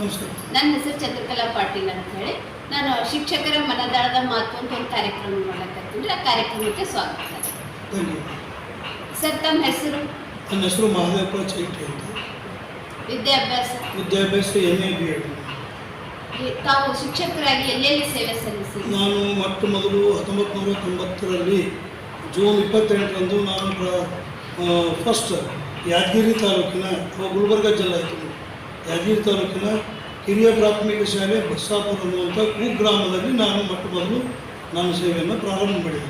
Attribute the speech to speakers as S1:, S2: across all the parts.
S1: ನನ್ನ ಹೆಸರು ಚಂದ್ರಕಲಾ ಪಾಟೀಲ್ ಅಂತ ಹೇಳಿ ನಾನು ಶಿಕ್ಷಕರ ಮನದಾಳದ ಮಾತು ಅಂತ ಒಂದು ಕಾರ್ಯಕ್ರಮ ಮಾಡಕತ್ತೀನಿ ಆ ಕಾರ್ಯಕ್ರಮಕ್ಕೆ ಸ್ವಾಗತ. ಸರ್ ತಮ್ಮ ಹೆಸರು?
S2: ನನ್ನ ಹೆಸರು ಮಹಾದೇವಪ್ಪ ಚೇಟಿ ಅಂತ.
S1: ವಿದ್ಯಾಭ್ಯಾಸ?
S2: ವಿದ್ಯಾಭ್ಯಾಸ ಎಂ ಎ ಬಿ ಎಡ್
S1: ತಾವು ಶಿಕ್ಷಕರಾಗಿ ಎಲ್ಲೆಲ್ಲಿ ಸೇವೆ ಸಲ್ಲಿಸಿ
S2: ನಾನು ಮೊಟ್ಟ ಮೊದಲು ಹತ್ತೊಂಬತ್ತು ನೂರ ತೊಂಬತ್ತರಲ್ಲಿ ಜೂನ್ ಇಪ್ಪತ್ತೆಂಟರಂದು ನಾನು ಫಸ್ಟ್ ಯಾದಗಿರಿ ತಾಲೂಕಿನ ಗುಲ್ಬರ್ಗ ಜಿಲ್ಲೆ ಯಾದಗಿರಿ ತಾಲೂಕಿನ ಹಿರಿಯ ಪ್ರಾಥಮಿಕ ಶಾಲೆ ಬಸ್ಸಾಪುರ ಅನ್ನುವಂಥ ಕುಗ್ರಾಮದಲ್ಲಿ ನಾನು ಮೊಟ್ಟ ಮೊದಲು ನಾನು ಸೇವೆಯನ್ನು ಪ್ರಾರಂಭ ಮಾಡಿದೆ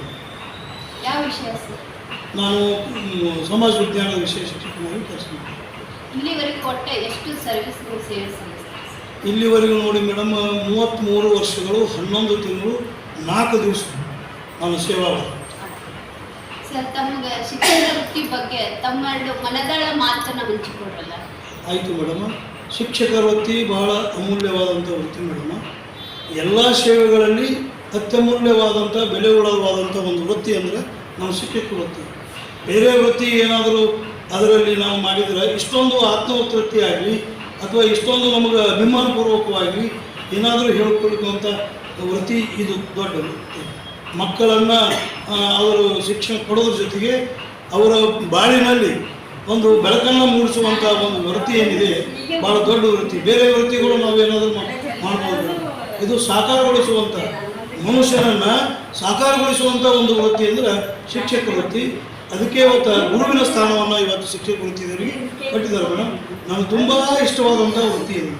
S1: ಯಾವ ವಿಷಯ ಸರ್?
S2: ನಾನು ಸಮಾಜ ವಿಜ್ಞಾನದ ವಿಶೇಷ ಶಿಕ್ಷಕನಾಗಿ ಕೆಲಸ ಮಾಡಿದೆ
S1: ಇಲ್ಲಿವರೆಗೆ ಎಷ್ಟು
S2: ನೋಡಿ ಮೇಡಮ್ ಮೂವತ್ತ್ಮೂರು ವರ್ಷಗಳು ಹನ್ನೊಂದು ತಿಂಗಳು ನಾಲ್ಕು ದಿವಸ ನಾನು ಸೇವಾ
S1: ಸರ್ ತಮಗೆ ಶಿಕ್ಷಣ ವೃತ್ತಿ ಬಗ್ಗೆ ತಮ್ಮ ಎರಡು ಮನದಾಳ ಮಾತನ್ನು ಹಂಚಿಕೊಡ್ರಲ್ಲ
S2: ಆಯಿತು ಮೇಡಮ್. ಶಿಕ್ಷಕರ ವೃತ್ತಿ ಬಹಳ ಅಮೂಲ್ಯವಾದಂಥ ವೃತ್ತಿ ಮೇಡಮ್. ಎಲ್ಲ ಸೇವೆಗಳಲ್ಲಿ ಅತ್ಯಮೂಲ್ಯವಾದಂಥ, ಬೆಲೆ ಉಳವಾದಂಥ ಒಂದು ವೃತ್ತಿ ಅಂದರೆ ನಾವು ಶಿಕ್ಷಕ ವೃತ್ತಿ. ಬೇರೆ ವೃತ್ತಿ ಏನಾದರೂ ಅದರಲ್ಲಿ ನಾವು ಮಾಡಿದರೆ ಇಷ್ಟೊಂದು ಆತ್ಮತೃಪ್ತಿ ಆಗಲಿ, ಅಥವಾ ಇಷ್ಟೊಂದು ನಮಗೆ ಅಭಿಮಾನಪೂರ್ವಕವಾಗಿ ಏನಾದರೂ ಹೇಳ್ಕೊಳ್ಳುವಂಥ ವೃತ್ತಿ ಇದು ದೊಡ್ಡ ವೃತ್ತಿ. ಮಕ್ಕಳನ್ನು ಅವರು ಶಿಕ್ಷಣ ಕೊಡೋದ್ರ ಜೊತೆಗೆ ಅವರ ಬಾಳಿನಲ್ಲಿ ಒಂದು ಬೆಳಕನ್ನು ಮೂಡಿಸುವಂಥ ಒಂದು ವೃತ್ತಿ ಏನಿದೆ ಭಾಳ ದೊಡ್ಡ ವೃತ್ತಿ. ಬೇರೆ ವೃತ್ತಿಗಳು ನಾವೇನಾದರೂ ಮಾಡ್ಬೋದು. ಇದು ಸಾಕಾರಗೊಳಿಸುವಂಥ ಮನುಷ್ಯನನ್ನು ಸಾಕಾರಗೊಳಿಸುವಂಥ ಒಂದು ವೃತ್ತಿ ಅಂದರೆ ಶಿಕ್ಷಕ ವೃತ್ತಿ. ಅದಕ್ಕೆ ಇವತ್ತು ಗುರುವಿನ ಸ್ಥಾನವನ್ನು ಇವತ್ತು ಶಿಕ್ಷಕ ವೃತ್ತಿದವರಿಗೆ ಕಟ್ಟಿದ್ದಾರೆ ಮೇಡಮ್. ನನಗೆ ತುಂಬ ಇಷ್ಟವಾದಂಥ ವೃತ್ತಿ ಇದು.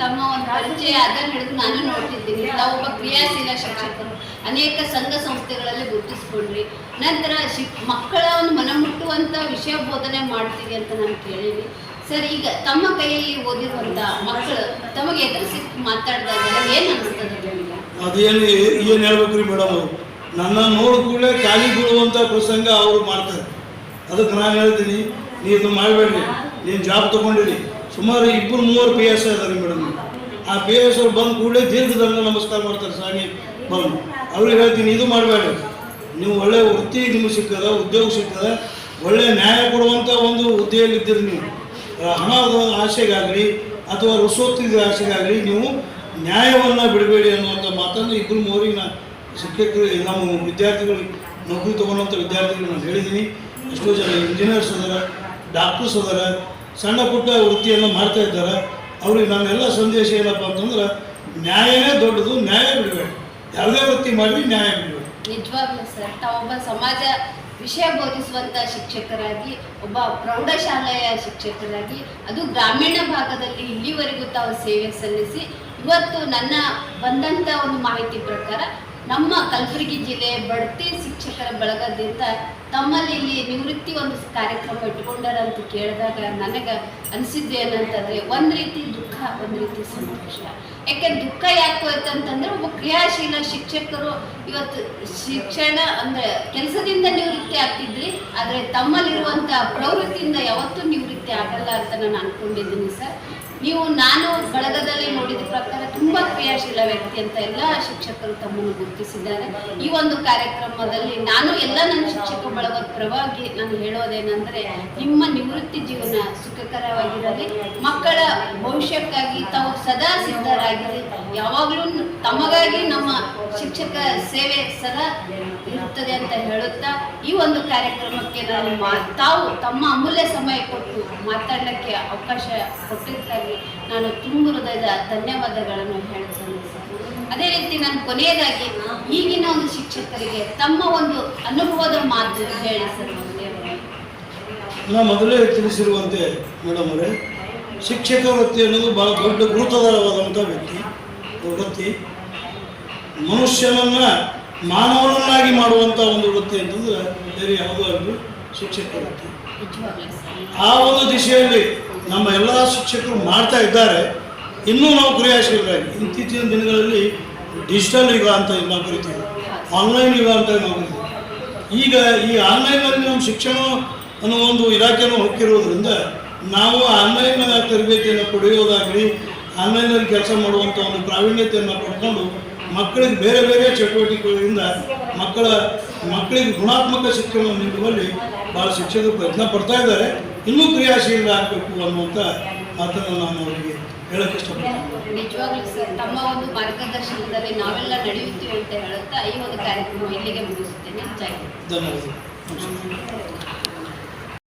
S1: ತಮ್ಮ ಒಂದು ಪರಿಚಯ ಅದನ್ನು ಹಿಡಿದು ನಾನು ನೋಡ್ತಿದ್ದೀನಿ. ತಾವು ಕ್ರಿಯಾಶೀಲ ಶಿಕ್ಷಕರು. ಅನೇಕ ಸಂಘ ಸಂಸ್ಥೆಗಳಲ್ಲಿ ಗುರುತಿಸ್ಕೊಂಡ್ರಿ. ನಂತರ ಶಿ ಮಕ್ಕಳ ಒಂದು ಮನಮುಟ್ಟುವಂಥ ವಿಷಯ ಬೋಧನೆ ಮಾಡ್ತೀವಿ ಅಂತ ನಾನು ಕೇಳೀನಿ. ಸರ್, ಈಗ ತಮ್ಮ ಕೈಯಲ್ಲಿ ಓದಿರುವಂಥ ಮಕ್ಕಳು ತಮಗೆ ಎದುರಿಸಿ ಮಾತಾಡಿದಾಗ ಏನು ಅನಿಸ್ತದೆ
S2: ಅದೇನು, ಏನು ಹೇಳ್ಬೇಕ್ರಿ ಮೇಡಮ್ ನನ್ನ ನೋಡಿದ ಕೂಡಲೇ ಖಾಲಿ ಬೀಳುವಂಥ ಪ್ರಸಂಗ ಅವರು ಮಾಡ್ತಾರೆ. ಅದಕ್ಕೆ ನಾನು ಹೇಳ್ತೀನಿ ನೀವು ಇದು ಮಾಡಬೇಡ್ರಿ. ನೀನು ಜಾಬ್ ತೊಗೊಂಡಿರಿ. ಸುಮಾರು ಇಬ್ಬರು ಮೂವರು ಪಿ ಎಸ್ ಇದ್ದಾರೆ ಮೇಡಮ್ ಆ ಪಿ ಎಸ್ ಅವ್ರು ಬಂದ ಕೂಡಲೇ ದೀರ್ಘದಂಡ ನಮಸ್ಕಾರ ಮಾಡ್ತಾರೆ ಸಾಗಿ ಬಂದು ಅವ್ರಿಗೆ ಹೇಳ್ತೀನಿ ಇದು ಮಾಡಬೇಡ. ನೀವು ಒಳ್ಳೆ ವೃತ್ತಿ ನಿಮಗೆ ಸಿಕ್ಕದ ಉದ್ಯೋಗ ಸಿಕ್ಕದ ಒಳ್ಳೆ ನ್ಯಾಯ ಕೊಡುವಂಥ ಒಂದು ಹುದ್ದೆಯಲ್ಲಿದ್ದೀರಿ ನೀವು. ಆ, ಹಣದ ಆಸೆಗಾಗಲಿ ಅಥವಾ ರುಸೋತ್ತಿದ ಆಸೆಗಾಗಲಿ ನೀವು ನ್ಯಾಯವನ್ನು ಬಿಡಬೇಡಿ ಅನ್ನುವಂಥ ಮಾತನ್ನು ಇಬ್ಬರು ಮೂವರಿಗೆ ನಾನು ಶಿಕ್ಷಕರು ನಮ್ಮ ವಿದ್ಯಾರ್ಥಿಗಳು ನೌಕರಿ ತೊಗೊಳ್ಳೋಂಥ ವಿದ್ಯಾರ್ಥಿಗಳು ನಾನು ಹೇಳಿದ್ದೀನಿ. ಎಷ್ಟೋ ಜನ ಇಂಜಿನಿಯರ್ಸ್ ಅದಾರ ಡಾಕ್ಟರ್ಸ್ ಅದಾರ ಸಣ್ಣ ಪುಟ್ಟ ವೃತ್ತಿಯನ್ನು ಮಾಡ್ತಾ ಇದ್ದಾರೆ. ಅವ್ರಿಗೆ ನಮ್ಮೆಲ್ಲ ಸಂದೇಶ ಏನಪ್ಪ ಅಂತಂದ್ರೆ ನ್ಯಾಯವೇ ದೊಡ್ಡದು, ನ್ಯಾಯ ಬಿಡಬೇಡಿ. ಯಾವುದೇ ವೃತ್ತಿ ಮಾಡಿ ನ್ಯಾಯ ಬಿಡಬೇಡಿ.
S1: ನಿಜವಾಗ್ಲೂ ಸರ್ ತಾವೊಬ್ಬ ಸಮಾಜ ವಿಷಯ ಬೋಧಿಸುವಂಥ ಶಿಕ್ಷಕರಾಗಿ, ಒಬ್ಬ ಪ್ರೌಢಶಾಲೆಯ ಶಿಕ್ಷಕರಾಗಿ, ಅದು ಗ್ರಾಮೀಣ ಭಾಗದಲ್ಲಿ ಇಲ್ಲಿವರೆಗೂ ತಾವು ಸೇವೆ ಸಲ್ಲಿಸಿ, ಇವತ್ತು ನನ್ನ ಬಂದಂತ ಒಂದು ಮಾಹಿತಿ ಪ್ರಕಾರ ನಮ್ಮ ಕಲಬುರಗಿ ಜಿಲ್ಲೆ ಬಡ್ತಿ ಶಿಕ್ಷಕರ ಬಳಗದಿಂದ ತಮ್ಮಲ್ಲಿ ಇಲ್ಲಿ ನಿವೃತ್ತಿ ಒಂದು ಕಾರ್ಯಕ್ರಮ ಇಟ್ಕೊಂಡಾರ ಅಂತ ಕೇಳಿದಾಗ ನನಗೆ ಅನಿಸಿದ್ದು ಏನಂತಂದರೆ ಒಂದು ರೀತಿ ದುಃಖ, ಒಂದು ರೀತಿ ಸಂತೋಷ. ಯಾಕೆ ದುಃಖ ಯಾಕೆ ಹೋಯ್ತು ಅಂತಂದ್ರೆ ಒಬ್ಬ ಕ್ರಿಯಾಶೀಲ ಶಿಕ್ಷಕರು ಇವತ್ತು ಶಿಕ್ಷಣ ಅಂದ್ರೆ ಕೆಲಸದಿಂದ ನಿವೃತ್ತಿ ಆಗ್ತಿದ್ರಿ, ಆದರೆ ತಮ್ಮಲ್ಲಿರುವಂಥ ಪ್ರವೃತ್ತಿಯಿಂದ ಯಾವತ್ತೂ ನಿವೃತ್ತಿ ಆಗಲ್ಲ ಅಂತ ನಾನು ಅನ್ಕೊಂಡಿದ್ದೀನಿ ಸರ್. ನೀವು ನಾನು ಬಳಗದಲ್ಲಿ ನೋಡಿದ ಪ್ರಕಾರ ತುಂಬಾ ಕ್ರಿಯಾಶೀಲ ವ್ಯಕ್ತಿ ಅಂತ ಎಲ್ಲ ಶಿಕ್ಷಕರು ತಮ್ಮನ್ನು ಗುರುತಿಸಿದ್ದಾರೆ. ಈ ಒಂದು ಕಾರ್ಯಕ್ರಮದಲ್ಲಿ ನಾನು ಎಲ್ಲ ನನ್ನ ಶಿಕ್ಷಕ ಬಳಗದ ಪರವಾಗಿ ನಾನು ಹೇಳೋದೇನೆಂದ್ರೆ, ನಿಮ್ಮ ನಿವೃತ್ತಿ ಜೀವನ ಸುಖಕರವಾಗಿರಲಿ. ಮಕ್ಕಳ ಭವಿಷ್ಯಕ್ಕಾಗಿ ತಾವು ಸದಾ ಸಿದ್ಧರಾಗಿರಿ. ಯಾವಾಗಲೂ ತಮಗಾಗಿ ನಮ್ಮ ಶಿಕ್ಷಕ ಸೇವೆ ಸದಾ ಇರುತ್ತದೆ ಅಂತ ಹೇಳುತ್ತಾ, ಈ ಒಂದು ಕಾರ್ಯಕ್ರಮಕ್ಕೆ ನಾನು ಮಾ, ತಾವು ತಮ್ಮ ಅಮೂಲ್ಯ ಸಮಯ ಕೊಟ್ಟು ಮಾತಾಡಲಿಕ್ಕೆ ಅವಕಾಶ ಕೊಟ್ಟಿದ್ದಕ್ಕಾಗಿ ನಾನು ತುಂಬ ಹೃದಯದ ಧನ್ಯವಾದಗಳನ್ನು ಹೇಳ್ತೇನೆ ಅದೇ ರೀತಿ ನಾನು ಕೊನೆಯದಾಗಿ ಈಗಿನ ಒಂದು ಶಿಕ್ಷಕರಿಗೆ ತಮ್ಮ ಒಂದು ಅನುಭವದ ಮಾತು ಹೇಳಿ
S2: ನಾ ಮೊದಲೇ ತಿಳಿಸಿರುವಂತೆ ಮೇಡಮ್ ಅವರೇ ಶಿಕ್ಷಕ ವೃತ್ತಿ ಅನ್ನೋದು ಭಾಳ ದೊಡ್ಡ ಗುರುತರವಾದಂಥ ವ್ಯಕ್ತಿ ವೃತ್ತಿ ಮನುಷ್ಯನನ್ನು ಮಾನವನನ್ನಾಗಿ ಮಾಡುವಂಥ ಒಂದು ವೃತ್ತಿ ಅಂತಂದ್ರೆ ಬೇರೆ ಯಾವುದಾದ್ರು ಶಿಕ್ಷಕ ವೃತ್ತಿ. ಆ ಒಂದು ದಿಶೆಯಲ್ಲಿ ನಮ್ಮ ಎಲ್ಲ ಶಿಕ್ಷಕರು ಮಾಡ್ತಾ ಇದ್ದಾರೆ. ಇನ್ನೂ ನಾವು ಕ್ರಿಯಾಶೀಲರಾಗಿ. ಇತ್ತೀಚಿನ ದಿನಗಳಲ್ಲಿ ಡಿಜಿಟಲ್ ಯುಗ ಅಂತ ನಾವು ಕರಿತೀವಿ. ಆನ್ಲೈನ್ ಯುಗ ಅಂತ ನಾವು ಕರಿತೀವಿ. ಈಗ ಈ ಆನ್ಲೈನಲ್ಲಿ ನಮ್ಮ ಶಿಕ್ಷಣ ಅನ್ನೋ ಒಂದು ಇಲಾಖೆನೂ ಹೊಕ್ಕಿರೋದ್ರಿಂದ ನಾವು ಆನ್ಲೈನ್ ತರಬೇತಿಯನ್ನು ಪಡೆಯೋದಾಗಲಿ ಆನ್ಲೈನಲ್ಲಿ ಕೆಲಸ ಮಾಡುವಂಥ ಒಂದು ಪ್ರಾವೀಣ್ಯತೆಯನ್ನು ಪಡ್ಕೊಂಡು ಮಕ್ಕಳಿಗೆ ಬೇರೆ ಬೇರೆ ಚಟುವಟಿಕೆಗಳಿಂದ ಮಕ್ಕಳ ಮಕ್ಕಳಿಗೆ ಗುಣಾತ್ಮಕ ಶಿಕ್ಷಣ ನೀಡುವಲ್ಲಿ ಭಾಳ ಶಿಕ್ಷಕರು ಪ್ರಯತ್ನ ಪಡ್ತಾ ಇದ್ದಾರೆ. ಇನ್ನೂ ಕ್ರಿಯಾಶೀಲ ಆಗಬೇಕು ಅನ್ನುವಂಥ ಮಾತನ್ನು ನಾನು ಅವರಿಗೆ ಹೇಳಕ್ಕೆ ಇಷ್ಟಪಡ್ತೀನಿ.
S1: ನಿಜವಾಗ್ಲೂ ಸರ್ ತಮ್ಮ ಒಂದು ಮಾರ್ಗದರ್ಶನದಲ್ಲಿ ನಾವೆಲ್ಲ ನಡೆಯುತ್ತೀವಿ ಅಂತ ಹೇಳುತ್ತಾ ಈ ಒಂದು ಕಾರ್ಯಕ್ರಮ ಇಲ್ಲಿಗೆ ಮುಗಿಸುತ್ತೇನೆ.
S2: ನಮಸ್ಕಾರ.